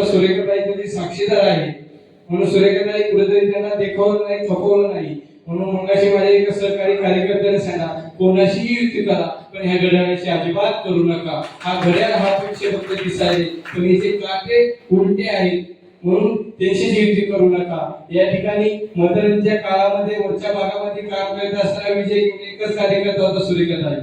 मात्र सुरेखाताई कधी साक्षीदार आहे. म्हणून सुरेखाताई कुठेतरी त्यांना देखवलं नाही थकवलं नाही. म्हणून मगाशी माझ्या एका सहकारी कार्यकर्त्याने सांगा कोणाशीही युती करा पण ह्या घड्याळाची अजिबात करू नका. हा घड्याळ हा पेक्षा फक्त दिसायचे पण याचे काटे उलटे आहेत म्हणून त्यांची युती करू नका. या ठिकाणी मदरच्या काळामध्ये वरच्या भागामध्ये काम करत असताना विजय एकच कार्यकर्ता होता सुरेखाताई.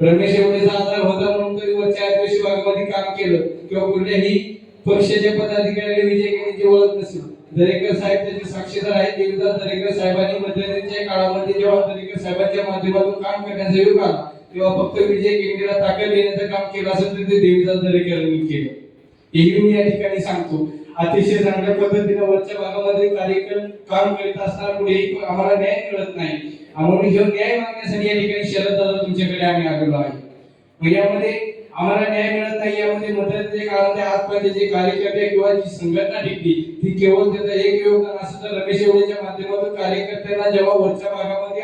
रमेश एवढेचा आधार होता म्हणून तरी वरच्या आदिवासी भागामध्ये काम केलं. किंवा कुठल्याही पक्षाचे पदाधिकारी विजय यांची ओळख नसेल. दरेकर साहेब त्याचे साक्षीदार आहेत. एकदा दरेकर साहेबांनी मध्यंतरीच्या काळामध्ये जेव्हा दरेकर साहेबांच्या माध्यमातून काम करण्याचा योग आला तेव्हा फक्त विजय केंद्रीला ताकद देण्याचं काम केलं असेल तर ते दरेकरांनी केलं. हेही मी या ठिकाणी सांगतो. अतिशय चांगल्या पद्धतीने वरच्या भागामध्ये कार्यक्रम काम करीत असताना कुठेही आम्हाला न्याय मिळत नाही. आम्हाला न्याय मागण्यासाठी या ठिकाणी शरद दादा तुमच्याकडे आम्ही आलेलो आहे. यामध्ये आम्हाला न्याय मिळत नाही यामध्ये मध्यंतरीच्या काळामध्ये आजपर्यंत जे कार्यकर्ते किंवा जी संघटना टिकली ती केवळ त्याचं एक योगदान असं तर रमेश एवढेच्या माध्यमातून कार्यकर्त्यांना जेव्हा वरच्या भागामध्ये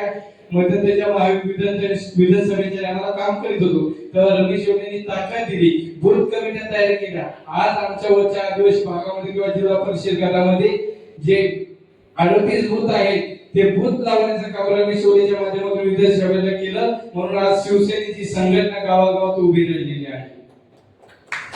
मध्यंतरीच्या महाविधान विधानसभेच्या आम्हाला काम करीत होतो तेव्हा रमेश एवढेंनी ताकद दिली बूथ कमिट्या तयार केल्या. आज आमच्या वरच्या आदिवासी भागामध्ये किंवा जिल्हा परिषद गटामध्ये जे अडतीस बूथ आहेत ते भूत लावण्याचं काम रमेश माध्यमातून माध्यमातून विधानसभेला केलं. म्हणून आज शिवसेनेची संघटना गावागावात उभी राहिलेली आहे.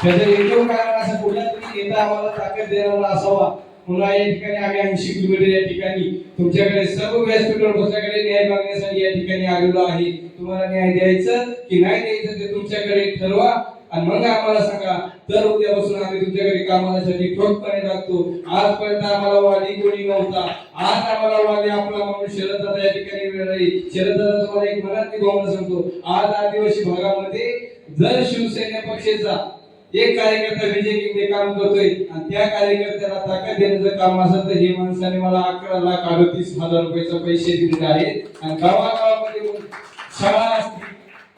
त्याचं एकदम कारण असं कुठला तरी नेता आम्हाला ताकद देणारा असावा. पुन्हा या ठिकाणी आम्ही ऐंशी किलोमीटर या ठिकाणी तुमच्याकडे सर्व व्यासपीठावर बसल्याकडे न्याय मागण्यासाठी या ठिकाणी आलेलो आहे. तुम्हाला न्याय द्यायचं की नाही द्यायचं ते तुमच्याकडे ठरवा. आणि मग आम्हाला सांगा तर उद्यापासून आम्ही तुमच्याकडे कामासाठी ठोकपणे लागतो. आजपर्यंत आम्हाला वाली कोणी नव्हता. आज आम्हाला वाली आपला म्हणून शरददादा या ठिकाणी वेळ आहे तुम्हाला एक मनात भावना सांगतो. आज आदिवासी भागामध्ये जर शिवसेना पक्षाचा एक कार्यकर्ता विजय काम करतोय आणि त्या कार्यकर्त्याला ताकद देण्याचं काम असेल तर हे माणसाने मला अकरा लाख अडतीस हजार रुपयाचा पैसे दिलेले आहेत. आणि गावागावामध्ये शाळा असतील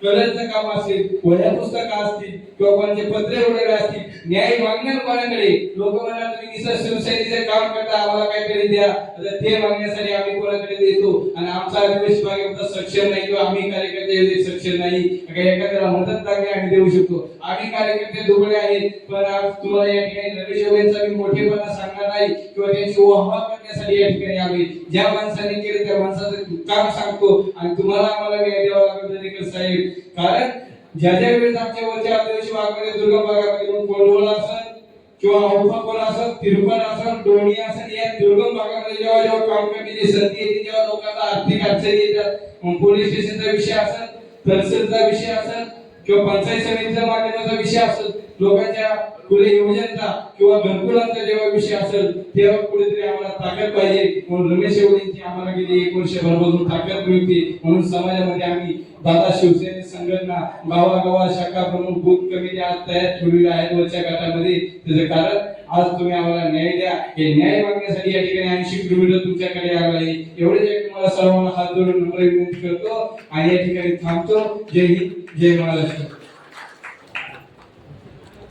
कलरचं काम असेल वह्या पुस्तकं असतील किंवा कोणाचे पत्रे वगैरे असतील न्याय मागणार कोणाकडे? लोक म्हणतात तुम्ही निसर्ग शिवसेनेचे काम करता आम्हाला काहीतरी द्या. तर ते मागण्यासाठी आम्ही कोणाकडे देतो? आणि आमचा आदिवासी भाग सक्षम नाही किंवा आम्ही कार्यकर्ते सक्षम नाही काही एखाद्याला मदत लागली आम्ही देऊ शकतो? आम्ही कार्यकर्ते दुबळे आहेत पण आज तुम्हाला या ठिकाणी रमेश योगेंचा मी मोठेपणा सांगणार नाही किंवा त्यांची वाहवा करण्यासाठी या ठिकाणी आम्ही ज्या माणसाने केलं त्या माणसाचं काम सांगतो आणि तुम्हाला आम्हाला साहेब. कारण ज्या ज्या वेळेस आमच्या वरच्या आदिवासी भागामध्ये दुर्गम भागामध्ये मग कोंडवळ असेल किंवा औफाकोल असेल तिरुपण असेल डोणी असेल या दुर्गम भागामध्ये जेव्हा जेव्हा काम करण्याची संधी येते तेव्हा लोकांना आर्थिक अडचणी येतात. मग पोलीस स्टेशनचा विषय असेल तहसीलचा विषय असेल किंवा पंचायत समितीच्या माध्यमाचा विषय असेल लोकांच्या पुढे योजना किंवा घरकुलांचा जेव्हा विषय असेल तेव्हा कुठेतरी आम्हाला ताकद पाहिजे. म्हणून रमेश एवढींची आम्हाला गेली एक वर्षभरापासून ताकद मिळते. म्हणून समाजामध्ये आम्ही दादा शिवसेने संघटना गावागावा शाखा प्रमुख बूथ कमिटी आज तयार ठेवलेल्या आहेत वरच्या गटामध्ये. त्याचं कारण आज तुम्ही आम्हाला न्याय द्या. हे न्याय मागण्यासाठी या ठिकाणी ऐंशी किलोमीटर तुमच्याकडे आलो आहे एवढेच एक तुम्हाला सर्वांना हात जोडून नम्र विनंती करतो आणि या ठिकाणी थांबतो. जय हिंद जय महाराष्ट्र.